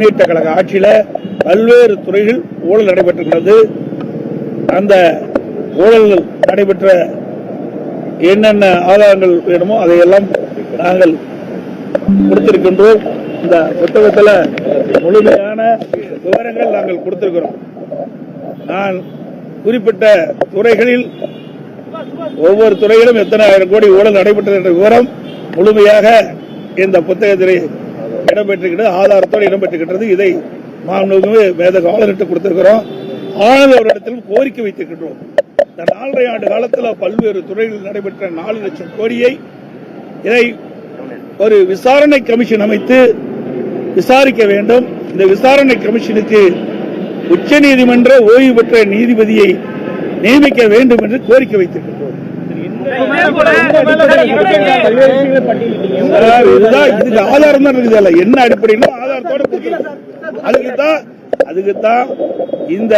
முன்னேற்ற கழக ஆட்சியில் பல்வேறு துறைகள் ஊழல் நடைபெற்றிருக்கிறது. அந்த ஊழல்கள் நடைபெற்ற என்னென்ன ஆதாரங்கள் வேணுமோ அதையெல்லாம் நாங்கள் கொடுத்திருக்கின்றோம். இந்த புத்தகத்தில் முழுமையான விவரங்கள் நாங்கள் கொடுத்திருக்கிறோம். நான் குறிப்பிட்ட துறைகளில் ஒவ்வொரு துறையிலும் எத்தனை ஆயிரம் கோடி ஊழல் நடைபெற்றது என்ற விவரம் முழுமையாக இந்த புத்தகத்திலே இடம்பெற்றுக்கிட்டு ஆதாரத்தோடு இடம்பெற்றிருக்கிறது இதை மாண்புமிகு வேத ஆளுநர்கிட்ட கொடுத்திருக்கிறோம். ஆளுநர் அவரிடத்திலும் கோரிக்கை வைத்திருக்கின்றோம். இந்த நாலரை ஆண்டு காலத்தில் பல்வேறு துறைகளில் நடைபெற்ற நாலு லட்சம் கோரியை இதை ஒரு விசாரணை கமிஷன் அமைத்து விசாரிக்க வேண்டும். இந்த விசாரணை கமிஷனுக்கு உச்சநீதிமன்ற ஓய்வு பெற்ற நீதிபதியை நியமிக்க வேண்டும் என்று கோரிக்கை வைத்திருக்கின்றோம். இதுக்கு ஆதாரம் தான் இருக்குது என்ன அடிப்படையிலும் ஆதாரத்தோட இந்த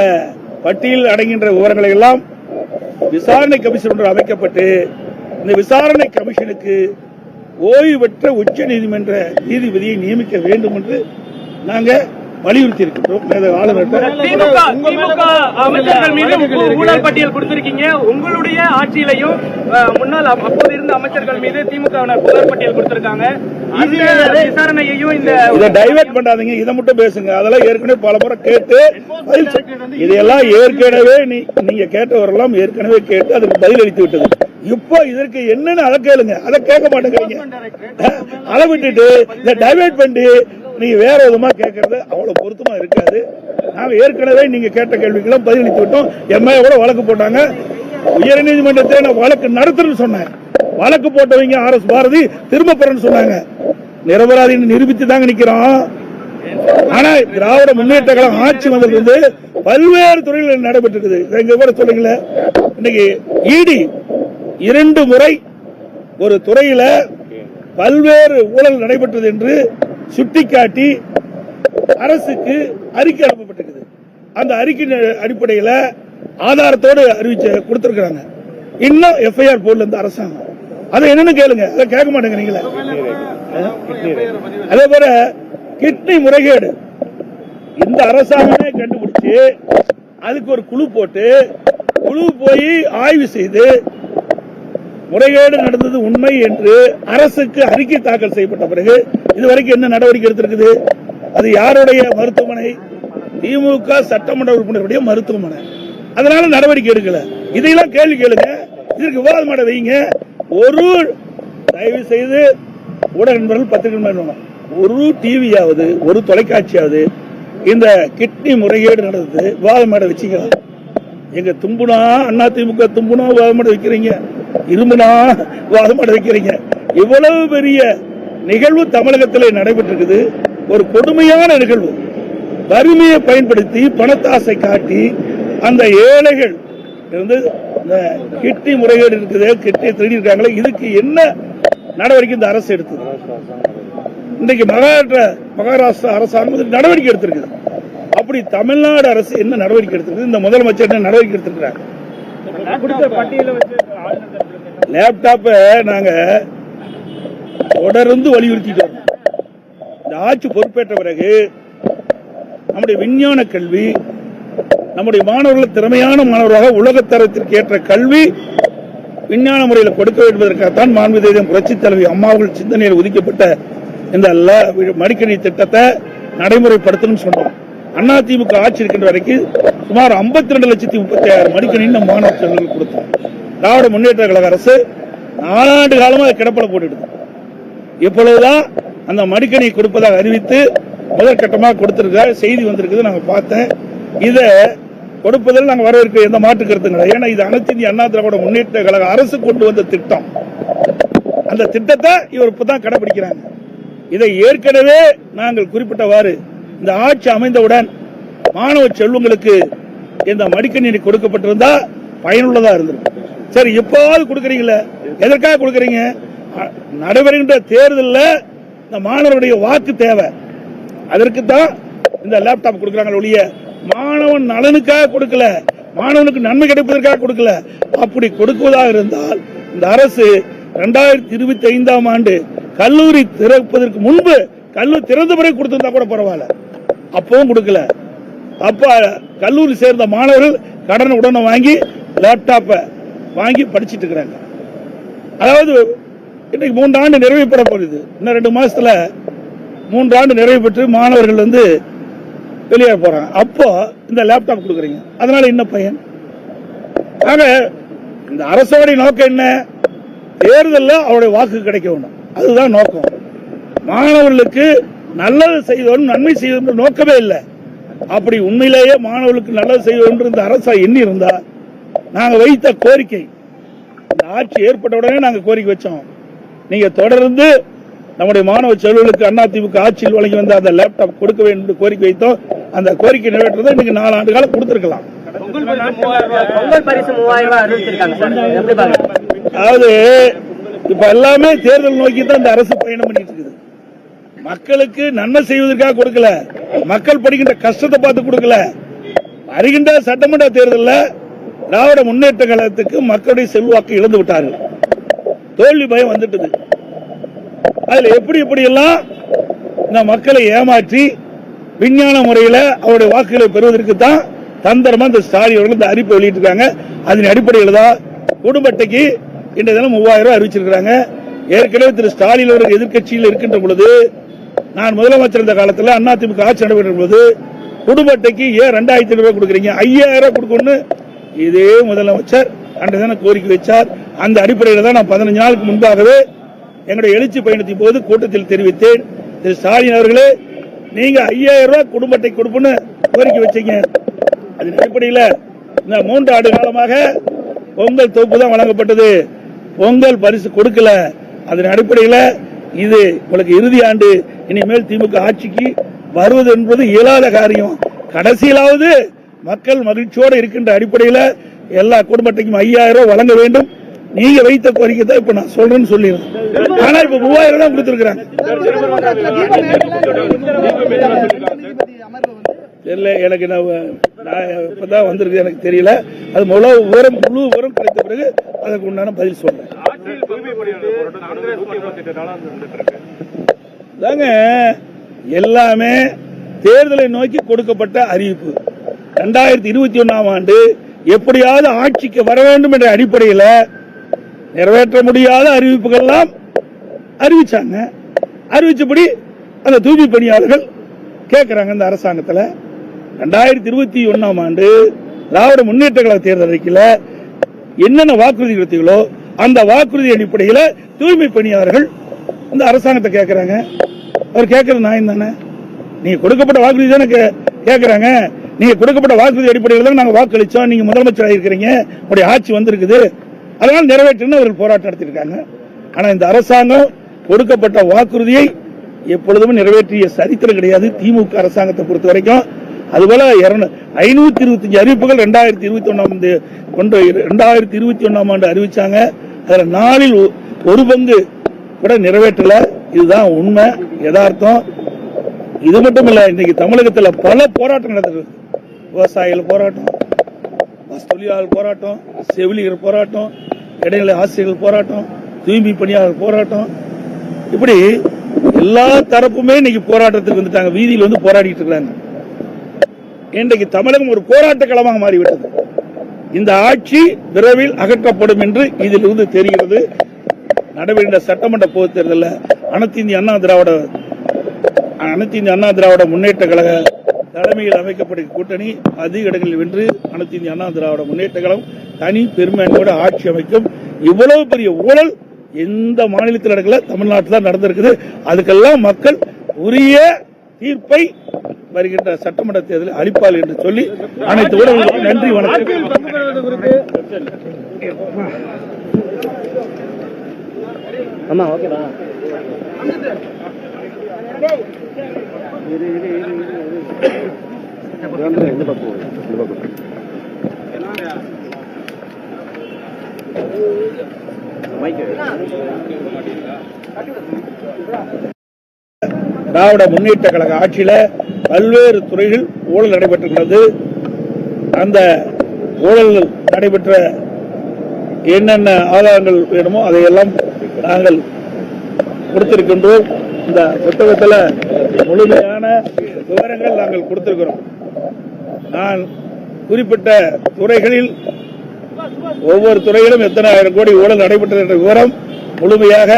பட்டியல் அடங்கின்ற விவரங்களை எல்லாம் விசாரணை கமிஷன் ஒன்று அமைக்கப்பட்டு இந்த விசாரணை கமிஷனுக்கு ஓய்வு பெற்ற உச்ச நீதிமன்ற நீதிபதியை நியமிக்க வேண்டும் என்று நாங்க வலியுறுத்தி இருக்கின்றோம் திமுக திமுக ஊ- ஊழல் பட்டியல் கொடுத்திருக்கீங்க. உங்களுடைய ஆட்சியிலையும் முன்னாள் அப்- அப்போது இருந்த அமைச்சர்கள் மீது திமுகவினர் புகார் பட்டியல் கொடுத்திருக்காங்க. இதை டைவர்ட் பண்ணாதீங்க. இதை மட்டும் பேசுங்க. அதெல்லாம் ஏற்கனவே பல முறை கேட்டு இதையெல்லாம் ஏற்கனவே நீங்க கேட்டவரெல்லாம் ஏற்கனவே கேட்டு அதுக்கு பதில் அளித்து விட்டது. இப்போ இதற்கு என்னன்னு அதை கேளுங்க. அதை கேட்க மாட்டேங்கிறீங்க. அதை விட்டுட்டு இதை டைவர்ட் பண்ணி நீங்க வேற விதமா கேட்கறது அவ்வளவு பொருத்தமா இருக்காது. நாங்க ஏற்கனவே நீங்க கேட்ட கேள்விக்கெல்லாம் பதிலளித்து விட்டோம். எம்ஐ கூட வழக்கு போட்டாங்க. உயர்நீதிமன்றத்தை நான் வழக்கு நடத்துறேன்னு சொன்னேன். வழக்கு போட்டவங்க ஆர் எஸ் பாரதி திரும்ப பெறன்னு சொன்னாங்க. நிரபராதின்னு நிரூபித்து தாங்க நிக்கிறோம். ஆனா திராவிட முன்னேற்ற கழகம் ஆட்சி வந்ததிலிருந்து பல்வேறு துறைகளில் நடைபெற்றிருக்குது. இருக்குது எங்க கூட சொல்லுங்களேன் இன்னைக்கு இடி இரண்டு முறை ஒரு துறையில பல்வேறு ஊழல் நடைபெற்றது என்று சுட்டிக்காட்டி அரசுக்கு அறிக்கை அனுப்பப்பட்டிருக்குது. அந்த அறிக்கை அடிப்படையில் ஆதாரத்தோடு அறிவிச்சு கொடுத்திருக்கிறாங்க. இன்னும் எஃப்ஐஆர் போர்டில் இருந்து அரசாங்கம். அதை என்னன்னு கேளுங்க. அதை கேட்க மாட்டேங்கிறீங்களா. அதே போல கிட்னி முறைகேடு. இந்த அரசாங்கமே கண்டுபிடிச்சு அதுக்கு ஒரு குழு போட்டு குழு போய் ஆய்வு செய்து முறைகேடு நடந்தது உண்மை என்று அரசுக்கு அறிக்கை தாக்கல் செய்யப்பட்ட பிறகு இதுவரைக்கும் என்ன நடவடிக்கை எடுத்திருக்குது? அது யாருடைய மருத்துவமனை? திமுக சட்டமன்ற உறுப்பினருடைய மருத்துவமனை. அதனால நடவடிக்கை எடுக்கல. இதையெல்லாம் கேள்வி கேளுங்க. இதற்கு விவாதம் பண்ண வைங்க. ஒரு தயவு செய்து ஊடக நண்பர்கள் பத்திரிகை ஒரு டிவியாவது ஒரு தொலைக்காட்சியாவது இந்த கிட்னி முறைகேடு நடந்தது விவாதம் மேட வச்சுக்கலாம் எங்க தும்புனா அண்ணா திமுக தும்புனா விவாதம் வைக்கிறீங்க இரும்புனா விவாதம் வைக்கிறீங்க இவ்வளவு பெரிய நிகழ்வு தமிழகத்தில் நடைபெற்றிருக்குது. ஒரு கொடுமையான நிகழ்வு. வறுமையை பயன்படுத்தி பணத்தாசை காட்டி அந்த ஏழைகள் இந்த கிட்னி முறைகேடு இருக்குது கிட்னி திருடி இருக்காங்களே இதுக்கு என்ன நடவடிக்கை இந்த அரசு எடுத்தது? இன்றைக்கு மகாராஷ்டிர மகாராஷ்டிரா அரசாங்கம் நடவடிக்கை எடுத்திருக்குது. அப்படி தமிழ்நாடு அரசு என்ன நடவடிக்கை எடுத்திருக்கு இந்த முதலமைச்சர் என்ன நடவடிக்கை எடுத்திருக்கிறார்? லேப்டாப்பை நாங்க தொடர்ந்து வலியுறுத்திட்டு வரோம் இந்த ஆட்சி பொறுப்பேற்ற பிறகு நம்முடைய விஞ்ஞான கல்வி நம்முடைய மாணவர்கள் திறமையான மாணவராக உலகத்தரத்திற்கு ஏற்ற கல்வி விஞ்ஞான முறையில் கொடுக்க வேண்டுவதற்காகத்தான் மாண்பு தேசியம் புரட்சி தலைவி அம்மாவர்கள் சிந்தனையில் ஒதுக்கப்பட்ட இந்த மடிக்கணி திட்டத்தை நடைமுறைப்படுத்தணும்னு சொன்னோம். அண்ணா ஆட்சி இருக்கின்ற வரைக்கும் சுமார் 52 ரெண்டு லட்சத்தி முப்பத்தி ஆயிரம் மடிக்கணி நம்ம மாணவ கொடுத்தோம். திராவிட முன்னேற்ற கழக அரசு நாலாண்டு காலமா அதை கிடப்பல போட்டுட்டு இப்பொழுதுதான் அந்த மடிக்கணி கொடுப்பதாக அறிவித்து முதற்கட்டமாக கொடுத்திருக்க செய்தி வந்திருக்குது நாங்க பார்த்தேன். இதை கொடுப்பதில் நாங்க வரவேற்க எந்த மாற்று கருத்தும் கிடையாது. ஏன்னா இது அனைத்து இந்திய அண்ணா திராவிட முன்னேற்ற கழக அரசு கொண்டு வந்த திட்டம். அந்த திட்டத்தை இவர் இப்பதான் கடைபிடிக்கிறாங்க இதை ஏற்கனவே நாங்கள் குறிப்பிட்டவாறு இந்த ஆட்சி அமைந்தவுடன் மாணவ செல்வங்களுக்கு இந்த மடிக்கணினி கொடுக்கப்பட்டிருந்தா பயனுள்ளதா இருந்திருக்கும். சரி இப்போது கொடுக்குறீங்களே எதற்காக கொடுக்குறீங்க? நடைபெறுகின்ற தேர்தலில் இந்த மாணவருடைய வாக்கு தேவை. அதற்கு தான் இந்த லேப்டாப் கொடுக்குறாங்க ஒழிய மாணவன் நலனுக்காக கொடுக்கல மாணவனுக்கு நன்மை கிடைப்பதற்காக கொடுக்கல. அப்படி கொடுக்குவதாக இருந்தால் இந்த அரசு இரண்டாயிரத்தி இருபத்தி ஐந்தாம் ஆண்டு கல்லூரி திறப்பதற்கு முன்பு கல்லூரி திறந்த பிறகு கொடுத்திருந்தா கூட பரவாயில்ல. அப்பவும் கொடுக்கல. அப்ப கல்லூரி சேர்ந்த மாணவர்கள் கடன் உடனே வாங்கி லேப்டாப்பை வாங்கி படிச்சிட்டு இருக்கிறாங்க. அதாவது இன்னைக்கு மூன்று ஆண்டு நிறைவு பெற போகுது. இன்னும் ரெண்டு மாசத்துல மூன்று ஆண்டு நிறைவு பெற்று மாணவர்கள் வந்து வெளியே போறாங்க. அப்போ இந்த லேப்டாப் கொடுக்குறீங்க. அதனால என்ன பையன்? ஆக இந்த அரசோடைய நோக்கம் என்ன? தேர்தலில் அவருடைய வாக்கு கிடைக்க வேண்டும். அதுதான் நோக்கம். மாணவர்களுக்கு நல்லது செய்தோம் நன்மை செய்தோம் நோக்கமே இல்லை. அப்படி உண்மையிலேயே மாணவர்களுக்கு நல்லது செய்வோம் இந்த அரசா எண்ணி இருந்தா நாங்க வைத்த கோரிக்கை இந்த ஆட்சி ஏற்பட்ட உடனே நாங்க கோரிக்கை வச்சோம். நீங்க தொடர்ந்து நம்முடைய மாணவ செல்வர்களுக்கு அதிமுக ஆட்சியில் வழங்கி வந்த அந்த லேப்டாப் கொடுக்க வேண்டும் என்று கோரிக்கை வைத்தோம். அந்த கோரிக்கை நிறைவேற்றதை இன்னைக்கு நாலு ஆண்டு காலம் கொடுத்திருக்கலாம். அதாவது இப்ப எல்லாமே தேர்தல் நோக்கி தான் இந்த அரசு பயணம் பண்ணிட்டு இருக்குது. மக்களுக்கு நன்மை செய்வதற்காக கொடுக்கல. மக்கள் படுகின்ற கஷ்டத்தை பார்த்து கொடுக்கல. வருகின்ற சட்டமன்ற தேர்தலில் திராவிட முன்னேற்ற கழகத்துக்கு மக்களுடைய செல்வாக்கு இழந்து விட்டார்கள். தோல்வி பயம் வந்துட்டது. அதில் எப்படி எப்படி எல்லாம் இந்த மக்களை ஏமாற்றி விஞ்ஞான முறையில் அவருடைய வாக்குகளை பெறுவதற்கு தான் தந்திரமா இந்த ஸ்டாலின் அவர்கள் இந்த அறிப்பை வெளியிட்டிருக்காங்க. அதன் அடிப்படையில் தான் குடும்ப அட்டைக்கு இன்றைய தினம் மூவாயிரம் ரூபாய் அறிவிச்சிருக்கிறாங்க. ஏற்கனவே திரு ஸ்டாலின் அவர்கள் எதிர்க்கட்சியில் இருக்கின்ற பொழுது நான் முதலமைச்சர் இருந்த காலத்தில் அதிமுக ஆட்சி நடைபெற்ற போது குடும்ப அட்டைக்கு ஏன் ரெண்டாயிரத்தி ரூபாய் கொடுக்குறீங்க? ஐயாயிரம் கொடுக்கணும்னு இதே முதலமைச்சர் அன்றைதான கோரிக்கை வச்சார். அந்த அடிப்படையில் தான் நான் பதினஞ்சு நாளுக்கு முன்பாகவே எங்களுடைய எழுச்சி பயணத்தின் போது கூட்டத்தில் தெரிவித்தேன். திரு ஸ்டாலின் அவர்களே நீங்க ஐயாயிரம் ரூபாய் குடும்ப அட்டை கொடுப்புன்னு கோரிக்கை வச்சீங்க. அதன் அடிப்படையில் இந்த மூன்று ஆண்டு காலமாக பொங்கல் தொகுப்பு தான் வழங்கப்பட்டது. பொங்கல் பரிசு கொடுக்கல. அதன் அடிப்படையில் இது உங்களுக்கு இறுதி ஆண்டு. இனிமேல் திமுக ஆட்சிக்கு வருவது என்பது இயலாத காரியம். கடைசியிலாவது மக்கள் மகிழ்ச்சியோடு இருக்கின்ற அடிப்படையில் எல்லா குடும்பத்தையும் ஐயாயிரம் ரூபாய் வழங்க வேண்டும். நீங்க வைத்த கோரிக்கை தான் இப்ப நான் சொல்றேன்னு சொல்லிடுறேன். ஆனா இப்ப மூவாயிரம் தான் கொடுத்துருக்காங்க தெரியல எனக்கு நான் நான் இப்பதான் வந்திருக்கு எனக்கு தெரியல. அது முழு விவரம் முழு விவரம் கிடைத்த பிறகு அதற்கு உண்டான பதில் சொல்றேன். தாங்க எல்லாமே தேர்தலை நோக்கி கொடுக்கப்பட்ட அறிவிப்பு. ரெண்டாயிரத்தி இருபத்தி ஒன்னாம் ஆண்டு எப்படியாவது ஆட்சிக்கு வர வேண்டும் என்ற அடிப்படையில் நிறைவேற்ற முடியாத அறிவிப்புகள்லாம் அறிவிச்சாங்க. அறிவிச்சபடி அந்த தூய்மை பணியாளர்கள் கேட்கிறாங்க இந்த அரசாங்கத்தில். ரெண்டாயிரத்தி இருபத்தி ஒன்னாம் ஆண்டு திராவிட முன்னேற்ற கழக தேர்தல் அறிக்கையில் என்னென்ன வாக்குறுதி கொடுத்தீங்களோ அந்த வாக்குறுதி அடிப்படையில் தூய்மை பணியாளர்கள் வந்து அரசாங்கத்தை கேட்கறாங்க அவர் கேட்கறது நியாயம் தானே? நீங்க கொடுக்கப்பட்ட வாக்குறுதி தானே கே- கேட்கறாங்க நீங்க கொடுக்கப்பட்ட வாக்குறுதி அடிப்படையில் தான் நாங்கள் வாக்களிச்சோம். நீங்க முதலமைச்சர் ஆகிருக்கிறீங்க உங்களுடைய ஆட்சி வந்திருக்குது. அதனால் நிறைவேற்றுன்னு அவர்கள் போராட்டம் நடத்தியிருக்காங்க. ஆனால் இந்த அரசாங்கம் கொடுக்கப்பட்ட வாக்குறுதியை எப்பொழுதும் நிறைவேற்றிய சரித்திரம் கிடையாது. திமுக அரசாங்கத்தை பொறுத்த வரைக்கும். அதுபோல ஐநூத்தி இருபத்தஞ்சு அறிவிப்புகள் ரெண்டாயிரத்தி இருபத்தி ஒன்னாம் ஆண்டு கொண்டு ரெண்டாயிரத்தி இருபத்தி ஒன்னாம் ஆண்டு அறிவிச்சாங்க. அதில் நாளில் ஒரு பங்கு கூட நிறைவேற்றல. இதுதான் உண்மை யதார்த்தம். இது மட்டும் இல்லை இன்னைக்கு தமிழகத்துல பல போராட்டம் நடந்தது விவசாயிகள் போராட்டம் பஸ் தொழிலாளர் போராட்டம் செவிலியர் போராட்டம் இடைநிலை ஆசிரியர்கள் போராட்டம் தூய்மை பணியாளர் போராட்டம். இப்படி எல்லா தரப்புமே இன்னைக்கு போராட்டத்துக்கு வந்துட்டாங்க. வீதியில் வந்து போராடிட்டு இருக்காங்க. இன்றைக்கு தமிழகம் ஒரு போராட்ட களமாக மாறிவிட்டது. இந்த ஆட்சி விரைவில் அகற்றப்படும் என்று இதிலிருந்து தெரிகிறது. நடைபெறுகின்ற சட்டமன்ற பொதுத் தேர்தலில் அனைத்து இந்திய அண்ணா திராவிட அனைத்து இந்திய அண்ணா திராவிட முன்னேற்ற கழக தலைமையில் அமைக்கப்பட்ட கூட்டணி அதிக இடங்களில் வென்று அனைத்து இந்திய அண்ணா திராவிட முன்னேற்ற கழகம் தனி பெருமையோட ஆட்சி அமைக்கும். இவ்வளவு பெரிய ஊழல் எந்த மாநிலத்தில் நடக்கல தமிழ்நாட்டில் தான் நடந்திருக்குது. அதுக்கெல்லாம் மக்கள் உரிய தீர்ப்பை வருகின்ற சட்டமன்ற தேர்தலில் அளிப்பால் என்று சொல்லி அனைத்து ஊடகங்களுக்கும் நன்றி வணக்கம். அம்மா ஓகேவா திராவிட முன்னேற்ற கழக ஆட்சியில பல்வேறு துறைகள் ஊழல் நடைபெற்றுள்ளது அந்த ஊழல் நடைபெற்ற என்னென்ன ஆதாரங்கள் வேணுமோ அதையெல்லாம் நாங்கள் கொடுத்திருக்கின்றோம். இந்த புத்தகத்துல முழுமையான விவரங்கள் நாங்கள் கொடுத்திருக்கிறோம். நான் குறிப்பிட்ட துறைகளில் ஒவ்வொரு துறையிலும் எத்தனை ஆயிரம் கோடி ஊழல் நடைபெற்றது என்ற விவரம் முழுமையாக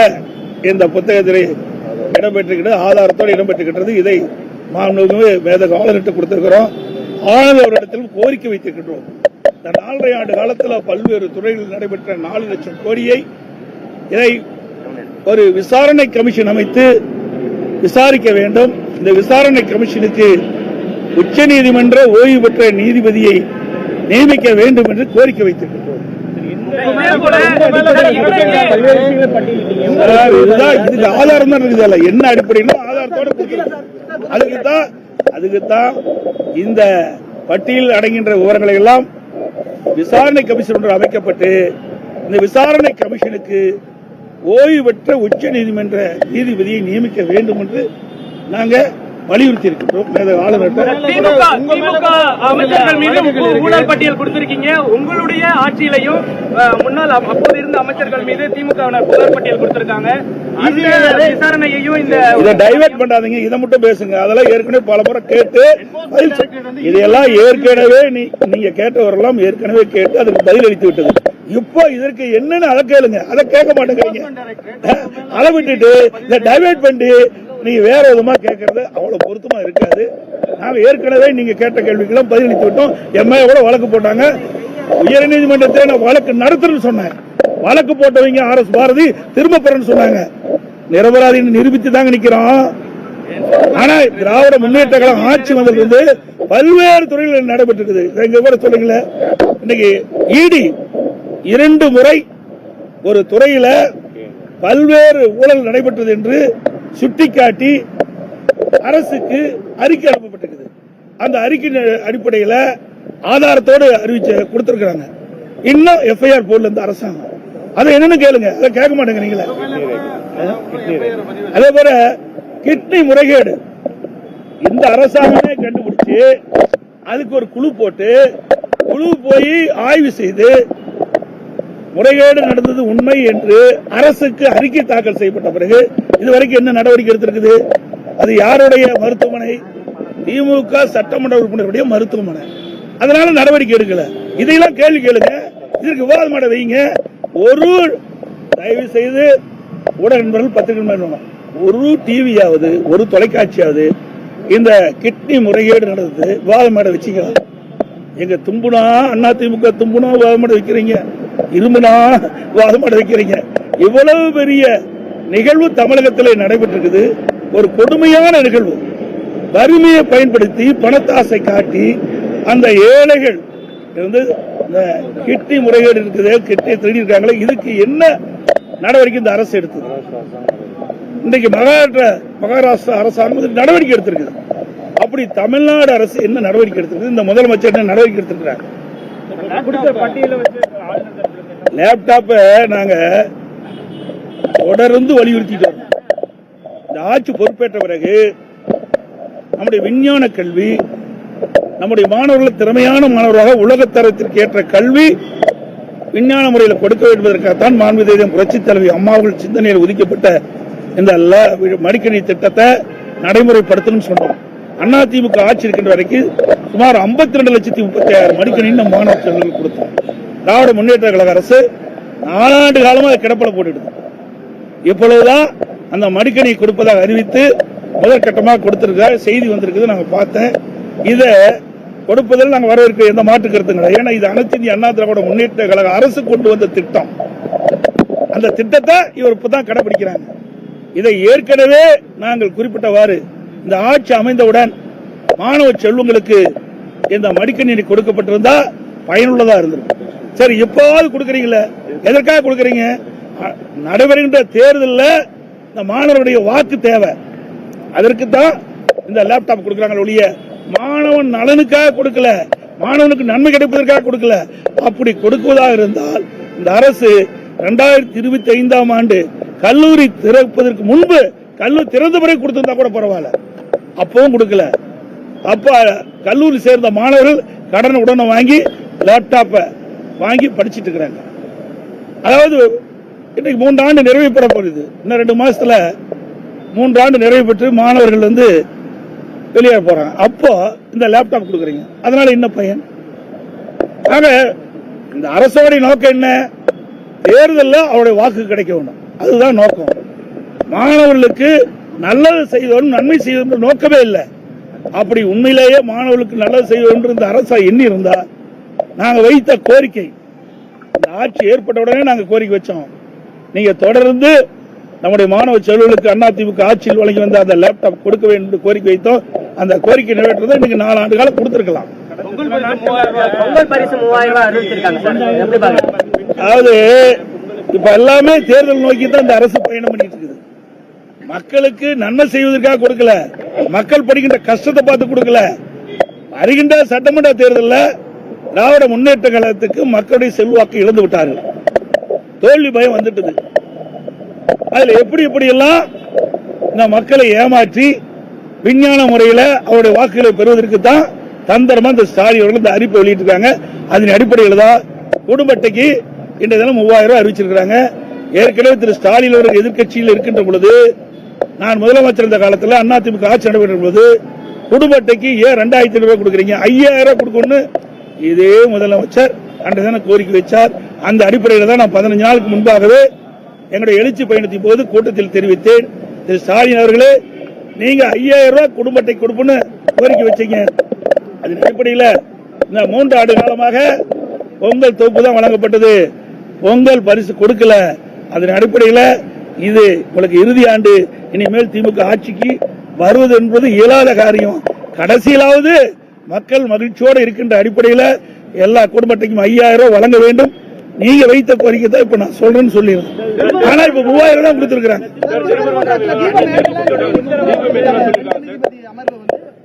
இந்த புத்தகத்தில் இடம்பெற்றிருக்கிறது. ஆதாரத்தோடு இடம்பெற்றிருக்கிறது இதை மாண்புமிகு மேதக ஆளுநர்கிட்ட கொடுத்திருக்கிறோம். ஆளுநர் அவரிடத்திலும் கோரிக்கை வைத்திருக்கின்றோம். இந்த நாலரை ஆண்டு காலத்தில் பல்வேறு துறைகளில் நடைபெற்ற நாலு லட்சம் கோடியை இதை ஒரு விசாரணை கமிஷன் அமைத்து விசாரிக்க வேண்டும். இந்த விசாரணை கமிஷனுக்கு உச்ச நீதிமன்ற ஓய்வு பெற்ற நீதிபதியை நியமிக்க வேண்டும் என்று கோரிக்கை வைத்திருக்கின்றோம். இதுக்கு ஆதாரம் தான் இருக்குது. அதுல. என்ன அடிப்படையிலும் ஆதாரத்தோட அதுக்குத்தான் அதுக்குத்தான் இந்த பட்டியல் அடங்கின்ற விவரங்களை எல்லாம் விசாரணை கமிஷன் ஒன்று அமைக்கப்பட்டு இந்த விசாரணை கமிஷனுக்கு ஓய்வு பெற்ற உச்ச நீதிமன்ற நீதிபதியை நியமிக்க வேண்டும் என்று நாங்கள் வலியுறுத்தி இருக்கின்றோம் அமைச்சர்கள் மீது ஊழல் பட்டியல் கொடுத்திருக்கீங்க. உங்களுடைய ஆட்சியிலையும் முன்னாள் அப்போது இருந்த அமைச்சர்கள் மீது திமுக புகார் பட்டியல் கொடுத்திருக்காங்க. விசாரணையையும் இந்த இதை டைவர்ட் பண்ணாதீங்க. இதை மட்டும் பேசுங்க. அதெல்லாம் ஏற்கனவே பல முறை கேட்டு இதையெல்லாம் ஏற்கனவே நீங்க கேட்டவரெல்லாம் ஏற்கனவே கேட்டு அதுக்கு பதில் அளித்து விட்டது. இப்போ இதற்கு என்னன்னு அதை கேளுங்க. அதை கேட்க மாட்டேங்கிறீங்க. அதை விட்டுட்டு இதை டைவர்ட் பண்ணி நீங்க வேற விதமா கேட்கறது அவ்வளவு பொருத்தமா இருக்காது. நாங்க ஏற்கனவே நீங்க கேட்ட கேள்விக்கெல்லாம் பதிலளித்து விட்டோம். எம்ஐ கூட வழக்கு போட்டாங்க. உயர் நீதிமன்றத்தை நான் வழக்கு நடத்துறேன்னு சொன்னேன். வழக்கு போட்டவங்க ஆர் எஸ் பாரதி திரும்ப பெறன்னு சொன்னாங்க. நிரபராதின்னு நிரூபித்து தாங்க நிக்கிறோம். ஆனா திராவிட முன்னேற்ற கழகம் ஆட்சி வந்து பல்வேறு துறைகளில் நடைபெற்றிருக்குது. எங்க கூட சொல்லுங்கள இன்னைக்கு இடி இரண்டு முறை ஒரு துறையில பல்வேறு ஊழல் நடைபெற்றது என்று சுட்டிக்காட்டி அரசுக்கு அறிக்கை அனுப்பப்பட்டிருக்குது. அந்த அறிக்கை அடிப்படையில் ஆதாரத்தோடு அறிவிச்ச கொடுத்திருக்கிறாங்க. இன்னும் எஃப்ஐஆர் போடல இருந்து அரசாங்கம். அதை என்னன்னு கேளுங்க. அதை கேட்க மாட்டேங்கிறீங்களே அதே போல கிட்னி முறைகேடு. இந்த அரசாங்கமே கண்டுபிடிச்சு அதுக்கு ஒரு குழு போட்டு குழு போய் ஆய்வு செய்து முறைகேடு நடந்தது உண்மை என்று அரசுக்கு அறிக்கை தாக்கல் செய்யப்பட்ட பிறகு இதுவரைக்கும் என்ன நடவடிக்கை எடுத்திருக்குது? அது யாருடைய மருத்துவமனை? திமுக சட்டமன்ற உறுப்பினருடைய மருத்துவமனை. அதனால நடவடிக்கை எடுக்கல. இதையெல்லாம் கேள்வி கேளுங்க. இதற்கு விவாதம் பண்ண வைங்க. ஒரு தயவு செய்து ஊடக நண்பர்கள் பத்திரிகை ஒரு டிவியாவது ஒரு தொலைக்காட்சியாவது இந்த கிட்னி முறைகேடு நடந்தது விவாதம் மேடை வச்சுக்கலாம் எங்க தும்புனா அண்ணா திமுக தும்புனா விவாதம் பண்ண வைக்கிறீங்க. இரும்புனா விவாதம் வைக்கிறீங்க இவ்வளவு பெரிய நிகழ்வு தமிழகத்தில் நடைபெற்றிருக்குது. ஒரு கொடுமையான நிகழ்வு. வறுமையை பயன்படுத்தி பணத்தாசை காட்டி அந்த ஏழைகள் வந்து இந்த கிட்னி முறைகேடு இருக்குது கிட்னி திருடி இருக்காங்களே இதுக்கு என்ன நடவடிக்கை இந்த அரசு எடுத்தது? இன்றைக்கு மகாராஷ்டிரா மகாராஷ்டிரா அரசாங்கம் நடவடிக்கை எடுத்திருக்குது. அப்படி தமிழ்நாடு அரசு என்ன நடவடிக்கை எடுத்திருக்கு இந்த முதலமைச்சர் என்ன நடவடிக்கை எடுத்திருக்கிறார்? லேப்டாப்பை நாங்க தொடர்ந்து வலியுறுத்திட்டு வரோம். இந்த ஆட்சி பொறுப்பேற்ற பிறகு நம்முடைய விஞ்ஞான கல்வி நம்முடைய மாணவர்கள் திறமையான மாணவராக உலகத்தரத்திற்கு ஏற்ற கல்வி விஞ்ஞான முறையில் கொடுக்க வேண்டுவதற்காகத்தான் மாண்பு தேதியம் புரட்சி தலைவி அம்மாவர்கள் சிந்தனையில் ஒதுக்கப்பட்ட இந்த ல- மடிக்கணி திட்டத்தை நடைமுறைப்படுத்தணும்னு சொன்னோம். அண்ணா திமுக ஆட்சி இருக்கின்ற வரைக்கும் சுமார் 52 ரெண்டு லட்சத்தி முப்பத்தி ஆயிரம் மடிக்கணின்னு நம்ம மாணவ செல்வங்களுக்கு கொடுத்தோம். திராவிட முன்னேற்ற கழக அரசு நாலாண்டு காலமா அதை கிடப்பல போட்டுட்டு இப்பொழுதுதான் அந்த மடிக்கணி கொடுப்பதாக அறிவித்து முதற்கட்டமாக கொடுத்திருக்க செய்தி வந்திருக்குது நாங்கள் பார்த்தேன். இதை கொடுப்பதில் நாங்கள் வரவேற்க எந்த மாற்று கருத்தும் கிடையாது. ஏன்னா இது அனைத்து இந்திய அண்ணா திராவிட முன்னேற்ற கழக அரசு கொண்டு வந்த திட்டம். அந்த திட்டத்தை இவர் இப்பதான் கடைபிடிக்கிறாங்க. இதை ஏற்கனவே நாங்கள் குறிப்பிட்டவாறு இந்த ஆட்சி அமைந்தவுடன் மாணவ செல்வங்களுக்கு இந்த மடிக்கணினி கொடுக்கப்பட்டிருந்தா பயனுள்ளதா இருந்திருக்கும். சரி எப்பாவது கொடுக்குறீங்களே? எதற்காக கொடுக்கறீங்க? நடைபெறுகின்ற தேர்தலில் இந்த மாணவருடைய வாக்கு தேவை. அதற்கு தான் இந்த லேப்டாப் கொடுக்கறாங்க ஒழிய மாணவன் நலனுக்காக கொடுக்கல மாணவனுக்கு நன்மை கிடைப்பதற்காக கொடுக்கல. அப்படி கொடுக்குவதாக இருந்தால் இந்த அரசு இரண்டாயிரத்தி இருபத்தி ஐந்தாம் ஆண்டு கல்லூரி திறப்பதற்கு முன்பு கல்லூரி திறந்த பிறகு கொடுத்திருந்தா கூட பரவாயில்ல. அப்பவும் கொடுக்கல. அப்ப கல்லூரி சேர்ந்த மாணவர்கள் கடனை உடனே வாங்கி லேப்டாப்பை வாங்கி படிச்சிட்டு இருக்கிறாங்க. அதாவது இன்னைக்கு மூன்று ஆண்டு நிறைவு பெற போகுது. இன்னும் ரெண்டு மாசத்துல மூன்றாண்டு நிறைவு பெற்று மாணவர்கள் வந்து வெளியே போறாங்க. அப்போ இந்த லேப்டாப் கொடுக்குறீங்க. அதனால என்ன பையன்? ஆக இந்த அரசோடைய நோக்கம் என்ன? தேர்தலில் அவருடைய வாக்கு கிடைக்க வேண்டும். அதுதான் நோக்கம். மாணவர்களுக்கு நல்லது செய்தவன் நன்மை செய்வதும் நோக்கமே இல்லை. அப்படி உண்மையிலேயே மாணவர்களுக்கு நல்லது செய்வது இந்த அரசா எண்ணி இருந்தா நாங்க வைத்த கோரிக்கை இந்த ஆட்சி ஏற்பட்ட உடனே நாங்க கோரிக்கை வச்சோம். நீங்க தொடர்ந்து நம்முடைய மாணவ செல்வர்களுக்கு அதிமுக ஆட்சியில் வழங்கி வந்த அந்த லேப்டாப் கொடுக்க வேண்டும் என்று கோரிக்கை வைத்தோம். அந்த கோரிக்கை நிறைவேற்றதை இன்னைக்கு நாலு ஆண்டு காலம் கொடுத்திருக்கலாம். அதாவது இப்ப எல்லாமே தேர்தல் நோக்கி தான் இந்த அரசு பயணம் பண்ணிட்டு இருக்குது. மக்களுக்கு நன்மை செய்வதற்காக கொடுக்கல. மக்கள் படிக்கின்ற கஷ்டத்தை பார்த்து கொடுக்கல. வருகின்ற சட்டமன்ற தேர்தலில் திராவிட முன்னேற்ற கழகத்துக்கு மக்களுடைய செல்வாக்கு இழந்து விட்டார்கள். தோல்வி பயம் வந்துட்டது. அதுல எப்படி எப்படி எல்லாம் இந்த மக்களை ஏமாற்றி விஞ்ஞான முறையில அவருடைய வாக்குகளை பெறுவதற்கு தான் தந்திரமா இந்த ஸ்டாலின் அவர்கள் இந்த அறிவிப்பை வெளியிட்டிருக்காங்க. அதன் அடிப்படையில் தான் குடும்ப அட்டைக்கு இன்றைய தினம் மூவாயிரம் ரூபாய் அறிவிச்சிருக்கிறாங்க. ஏற்கனவே திரு ஸ்டாலின் அவர்கள் எதிர்கட்சியில் இருக்கின்ற பொழுது நான் முதலமைச்சர் இருந்த காலத்தில் அதிமுக ஆட்சி நடைபெற்ற போது குடும்ப அட்டைக்கு ஏன் ரெண்டாயிரத்தி ரூபாய் கொடுக்குறீங்க? ஐயாயிரம் ரூபாய் கொடுக்கணும்னு இதே முதலமைச்சர் அன்றைதான கோரிக்கை வச்சார். அந்த அடிப்படையில் தான் நான் பதினஞ்சு நாளுக்கு முன்பாகவே எங்களுடைய எழுச்சி பயணத்தின் போது கூட்டத்தில் தெரிவித்தேன். திரு ஸ்டாலின் அவர்களே நீங்க ஐயாயிரம் ரூபாய் குடும்ப அட்டை கொடுப்புன்னு கோரிக்கை வச்சீங்க. அதன் அடிப்படையில் இந்த மூன்று ஆண்டு காலமாக பொங்கல் தொகுப்பு தான் வழங்கப்பட்டது. பொங்கல் பரிசு கொடுக்கல. அதன் அடிப்படையில் இது உங்களுக்கு இறுதி ஆண்டு இனிமேல் திமுக ஆட்சிக்கு வருவது என்பது இயலாத காரியம். கடைசியிலாவது மக்கள் மகிழ்ச்சியோடு இருக்கின்ற அடிப்படையில் எல்லா குடும்பத்துக்கும் ஐயாயிரம் ரூபாய் வழங்க வேண்டும். நீங்க வைத்த கோரிக்கை தான் இப்ப நான் சொல்றேன்னு சொல்லிடுறேன். ஆனா இப்ப மூவாயிரம் தான் கொடுத்துருக்காங்க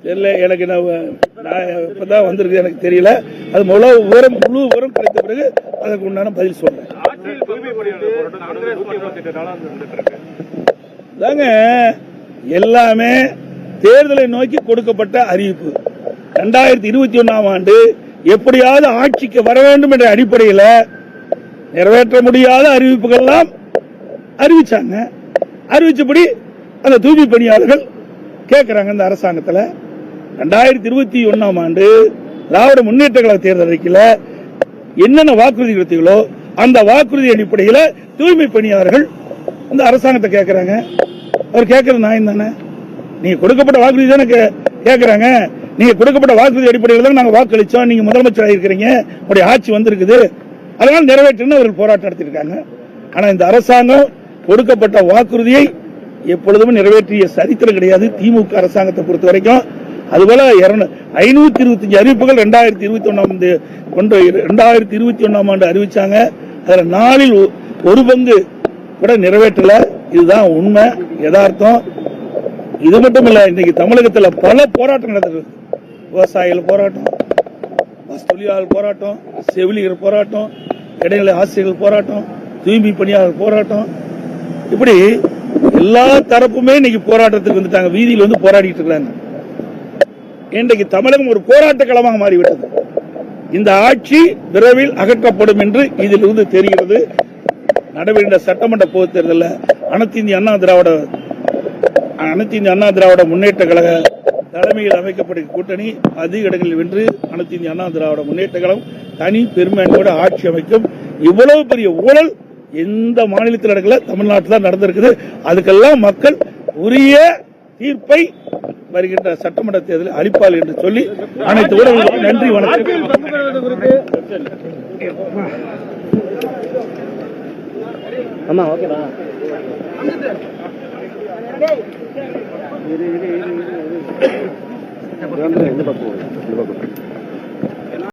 தெரியல எனக்கு நான் நான் இப்பதான் வந்திருக்கு எனக்கு தெரியல. அது முழு விவரம் முழு விவரம் கிடைத்த பிறகு அதற்கு உண்டான பதில் சொல்றேன். தாங்க எல்லாமே தேர்தலை நோக்கி கொடுக்கப்பட்ட அறிவிப்பு. ரெண்டாயிரத்தி இருபத்தி ஒன்னாம் ஆண்டு எப்படியாவது ஆட்சிக்கு வர வேண்டும் என்ற அடிப்படையில் நிறைவேற்ற முடியாத அறிவிப்புகள்லாம் அறிவிச்சாங்க. அறிவிச்சபடி அந்த தூய்மை பணியாளர்கள் கேட்கிறாங்க இந்த அரசாங்கத்தில். ரெண்டாயிரத்தி இருபத்தி ஒன்னாம் ஆண்டு திராவிட முன்னேற்ற கழக தேர்தல் அறிக்கையில் என்னென்ன வாக்குறுதி கொடுத்தீங்களோ அந்த வாக்குறுதி அடிப்படையில் தூய்மை பணியாளர்கள் வந்து அரசாங்கத்தை கேட்கறாங்க அவர் கேட்கறது நியாயம் தானே? நீங்க கொடுக்கப்பட்ட வாக்குறுதி தானே கே- கேட்கறாங்க நீங்க கொடுக்கப்பட்ட வாக்குறுதி அடிப்படையில் தான் நாங்கள் வாக்களிச்சோம். நீங்க முதலமைச்சர் இருக்கிறீங்க. உங்களுடைய ஆட்சி வந்திருக்குது. அதனால் நிறைவேற்றுன்னு அவர்கள் போராட்டம் நடத்தியிருக்காங்க. ஆனால் இந்த அரசாங்கம் கொடுக்கப்பட்ட வாக்குறுதியை எப்பொழுதும் நிறைவேற்றிய சரித்திரம் கிடையாது. திமுக அரசாங்கத்தை பொறுத்த வரைக்கும். அதுபோல ஐநூத்தி இருபத்தஞ்சு அறிவிப்புகள் ரெண்டாயிரத்தி இருபத்தி ஒன்னாம் ஆண்டு கொண்டு ரெண்டாயிரத்தி இருபத்தி ஒன்னாம் ஆண்டு அறிவிச்சாங்க. அதில் நாளில் ஒரு பங்கு கூட நிறைவேற்றல. இதுதான் உண்மை யதார்த்தம். இது மட்டும் இல்ல இன்னைக்கு தமிழகத்துல பல போராட்டம் நடந்தது. விவசாயிகள் போராட்டம் பஸ் தொழிலாளர் போராட்டம் செவிலியர் போராட்டம் இடைநிலை ஆசிரியர்கள் போராட்டம் தூய்மை பணியாளர் போராட்டம். இப்படி எல்லா தரப்புமே இன்னைக்கு போராட்டத்துக்கு வந்துட்டாங்க. வீதியில் வந்து போராடிட்டு இருக்காங்க. இன்றைக்கு தமிழகம் ஒரு போராட்ட களமாக மாறிவிட்டது. இந்த ஆட்சி விரைவில் அகற்றப்படும் என்று இதிலிருந்து தெரிகிறது. நடைபெறுகின்ற சட்டமன்ற பொதுத் தேர்தலில் அனைத்து இந்திய அண்ணா திராவிட அனைத்து இந்திய அண்ணா திராவிட முன்னேற்ற கழக தலைமையில் அமைக்கப்பட்ட கூட்டணி அதிக இடங்களில் வென்று அனைத்து இந்திய அண்ணா திராவிட முன்னேற்ற கழகம் தனி பெரும்பான்மையோட ஆட்சி அமைக்கும். இவ்வளவு பெரிய ஊழல் எந்த மாநிலத்தில் நடக்கல தமிழ்நாட்டில் தான் நடந்திருக்குது. அதுக்கெல்லாம் மக்கள் உரிய தீர்ப்பை வருகின்ற சட்டமன்ற தேர்தலில் அளிப்பார் என்று சொல்லி அனைத்து ஊடகங்களுக்கும் நன்றி வணக்கம். ஆமா ஓகேவா இந்த பக்கம் இந்த பக்கம்